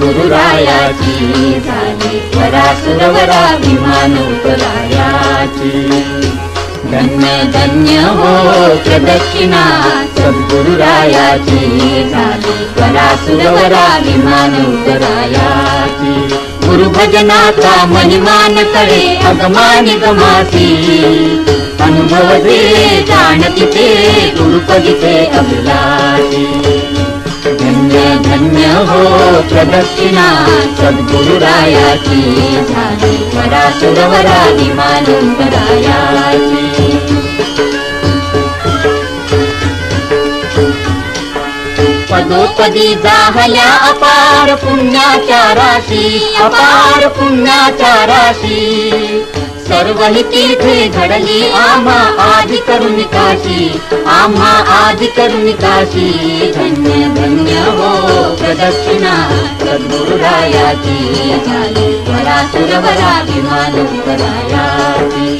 गुरुरायाची झाली. सुरवरा विमान उपरायाची. धन्य धन्य हो प्रदक्षिणा सद्गुरुरायाची झाली. वरासुरवरा विमान उपरायाची. गुरुभजनाचा महिमान कळे अगमानि गमासी. अनुभव दे जाणती ते गुरुपदिते अभिलाषी. धन्य हो प्रदक्षिणा सद्गुरुरायाची. झाली वरासुरवरा विमान करायाची पदोपदी जाहल्या अपार पुण्याच्या राशी अपार पुण्याच्या राशी. सर्व ही तीर्थे घडली. आम्हा आदि करुणिकाशी आम्हा आदि करुणिकाशी धन्य धन्य हो प्रदक्षिणा सद्गुरुरायाची. वरा सुरवरा विमान करायाची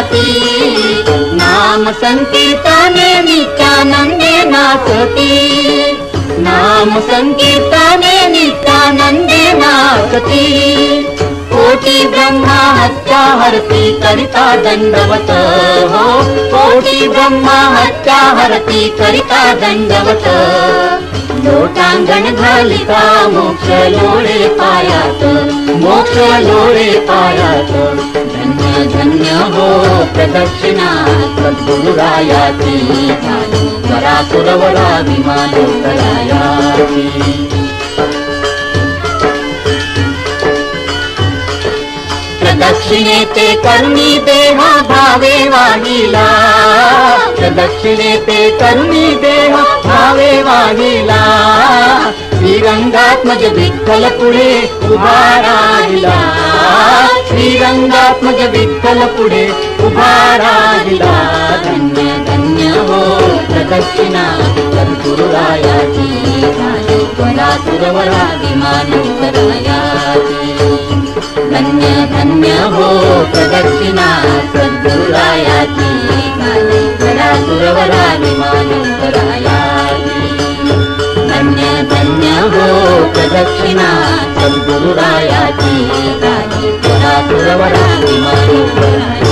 भावाचे नाम संकीर्तने नित्यानंदे नाचती नाम संकीर्तने नित्यानंदे नाचती कोटी ब्रह्मा हत्या हरती करिता दंडवत. हो कोटी ब्रह्मा हत्या हरती करिता दंडवत. लोटांगण घालिका मोक्ष लोळे पायात. मोक्ष लोळे पायात. धन्य धन्य हो प्रदक्षिणा सद्गुरुरायाची झाली वरासुरवरा विमान करायाची प्रदक्षिणे ते करुणी देह भावे वाहिला प्रदक्षिणे ते करुणी देह भावे वाहिला श्रीरंगात्मज विठ्ठल पुढे उभा राहिला श्रीरंगात्मज विठ्ठल पुढे उभा राहिला धन्य धन्य हो प्रदक्षिणा सद्गुरुरायाची झाली वरासुरवरा विमान करायाची धन्य धन्य Toda barra de